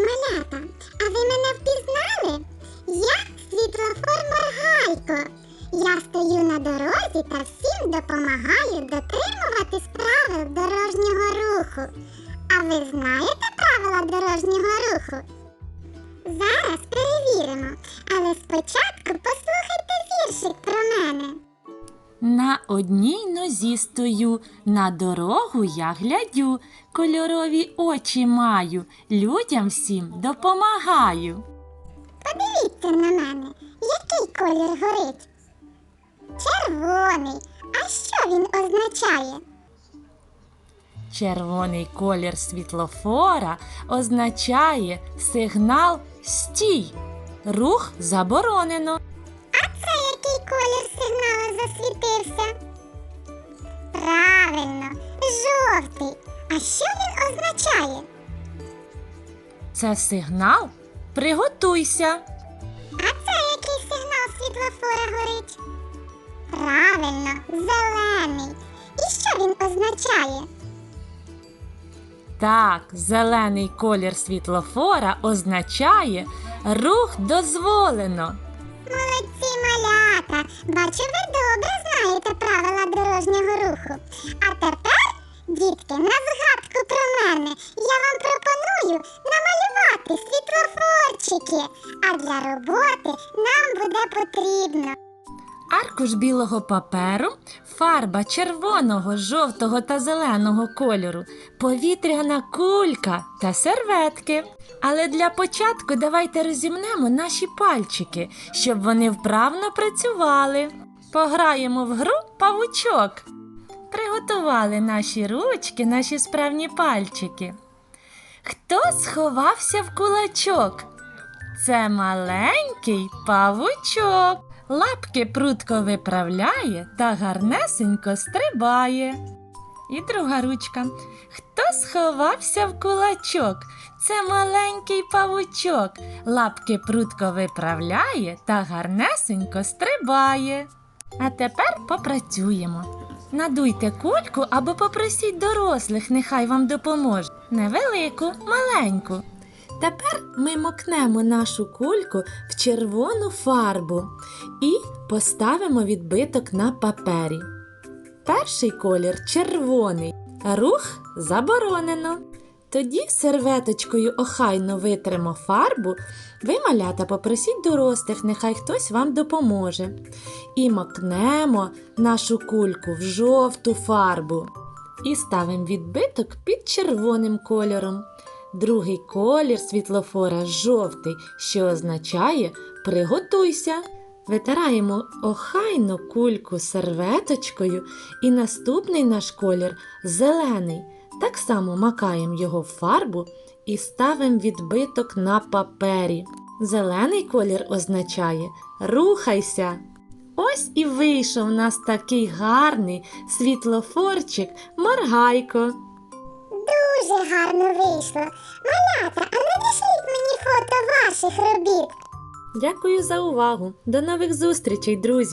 малята! А ви мене впізнали? Я світлофор Моргайко. Я стою на дорозі та всім допомагаю дотримуватись правил дорожнього руху. А ви знаєте правила дорожнього руху? Зараз перевіримо, але спочатку послухайте віршик про мене. На одній нозі стою, на дорогу я глядю, кольорові очі маю, людям всім допомагаю. Подивіться на мене, який колір горить? Червоний. А що він означає? Червоний колір світлофора означає сигнал стій. Рух заборонено. А це який колір сигналу засвітився? Правильно, жовтий. А що він означає? Це сигнал приготуйся. А це який сигнал світлофора горить? Правильно, зелений. І що він означає? Так, зелений колір світлофора означає рух дозволено. Молодці малята! Бачу, ви добре знаєте правила дорожнього руху. А тепер, дітки, на згадку про мене я вам пропоную намалювати світлофорчики. А для роботи нам буде потрібно Аркуш білого паперу, фарба червоного, жовтого та зеленого кольору, повітряна кулька та серветки. Але для початку давайте розімнемо наші пальчики, щоб вони вправно працювали. Пограємо в гру павучок. Приготували наші ручки, наші справні пальчики. Хто сховався в кулачок? Це маленький павучок. Лапки прутко виправляє та гарнесенько стрибає. І друга ручка. Хто сховався в кулачок? Це маленький павучок. Лапки прутко виправляє та гарнесенько стрибає. А тепер попрацюємо. Надуйте кульку або попросіть дорослих, нехай вам допоможуть. Невелику, маленьку. Тепер ми мокнемо нашу кульку в червону фарбу і поставимо відбиток на папері. Перший колір червоний. Рух заборонено. Тоді серветочкою охайно витримо фарбу. Ви, малята, попросіть дорослих, нехай хтось вам допоможе. І макнемо нашу кульку в жовту фарбу. І ставимо відбиток під червоним кольором. Другий колір світлофора жовтий, що означає приготуйся. Витираємо охайно кульку серветочкою, і наступний наш колір зелений. Так само макаємо його в фарбу і ставимо відбиток на папері. Зелений колір означає рухайся. Ось і вийшов у нас такий гарний світлофорчик Маргайко. Дуже гарно вийшло. Малята, а надішліть мені фото ваших робіт. Дякую за увагу. До нових зустрічей, друзі!